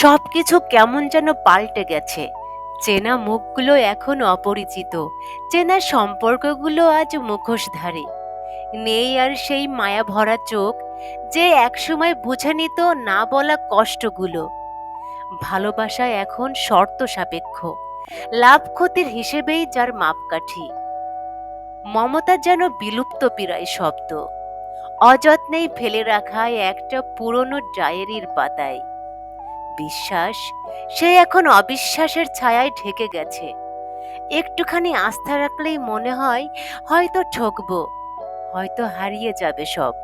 সবকিছু কেমন যেন পাল্টে গেছে। চেনা মুখগুলো এখন অপরিচিত। চেনা সম্পর্কগুলো আজ মুখোশধারী। নেই আর সেই মায়া ভরা চোখ যে একসময় বুঝে নিত না বলা কষ্টগুলো। ভালোবাসা এখন শর্ত সাপেক্ষ। লাভ ক্ষতির হিসেবেই যার মাপকাঠি। মমতা যেন বিলুপ্ত পিরায় শব্দ। অযত্নেই ফেলে রাখায় একটা পুরনো ডায়েরির পাতায়। বিশ্বাস, সে এখন অবিশ্বাসের ছায়ায় ঢেকে গেছে। একটুখানি আস্থা রাখলেই মনে হয়, হয়তো ঠকবো, হয়তো হারিয়ে যাবে সব।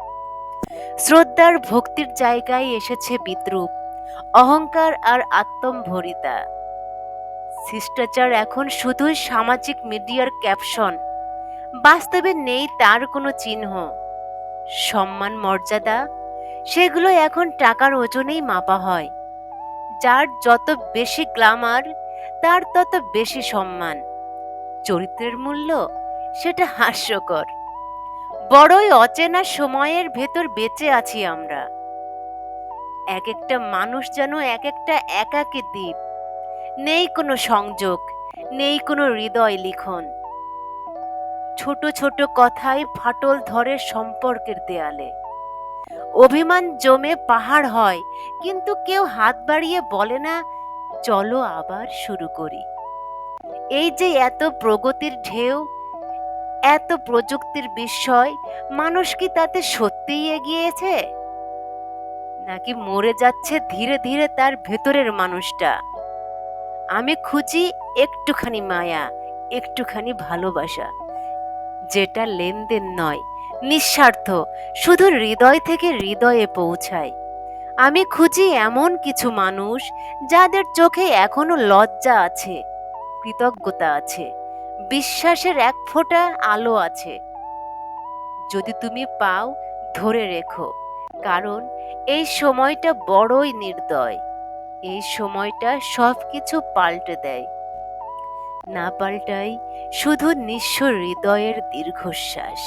শ্রদ্ধার ভক্তির জায়গায় এসেছে বিদ্রুপ, অহংকার আর আত্মম্ভরিতা। শিষ্টাচার এখন শুধুই সামাজিক মিডিয়ার ক্যাপশন। বাস্তবে নেই তার কোনো চিহ্ন। সম্মান, মর্যাদা, সেগুলো এখন টাকার ওজনেই মাপা হয়। যার যত বেশি গ্লামার তার তত বেশি সম্মান। চরিত্রের মূল্য সেটা হাস্যকর। বড়ই অচেনা সময়ের ভেতর বেঁচে আছি আমরা। এক একটা মানুষ যেন এক একটা একাকী দ্বীপ। নেই কোনো সংযোগ, নেই কোনো হৃদয় লিখন। ছোট ছোট কথায় ফাটল ধরে সম্পর্কের দেয়ালে। অভিমান জমে পাহাড় হয়, কিন্তু কেউ হাত বাড়িয়ে বলে না, চলো আবার শুরু করি। এই যে এত প্রগতির ঢেউ, এত প্রযুক্তির বিস্ময়, মানুষ কি তাতে সত্যিই এগিয়েছে? নাকি মরে যাচ্ছে ধীরে ধীরে তার ভেতরের মানুষটা? আমি খুঁজি একটুখানি মায়া, একটুখানি ভালোবাসা। যেটা লেনদেন নয়, নিঃস্বার্থ, শুধু হৃদয় থেকে হৃদয়ে পৌঁছায়। আমি খুঁজি এমন কিছু মানুষ যাদের চোখে এখনও লজ্জা আছে, কৃতজ্ঞতা আছে, বিশ্বাসের এক ফোঁটা আলো আছে। যদি তুমি পাও, ধরে রেখো, কারণ এই সময়টা বড়ই নির্দয়। এই সময়টা সব কিছু পাল্টে দেয়। না পাল্টাই শুধু নিঃস্ব হৃদয়ের দীর্ঘশ্বাস।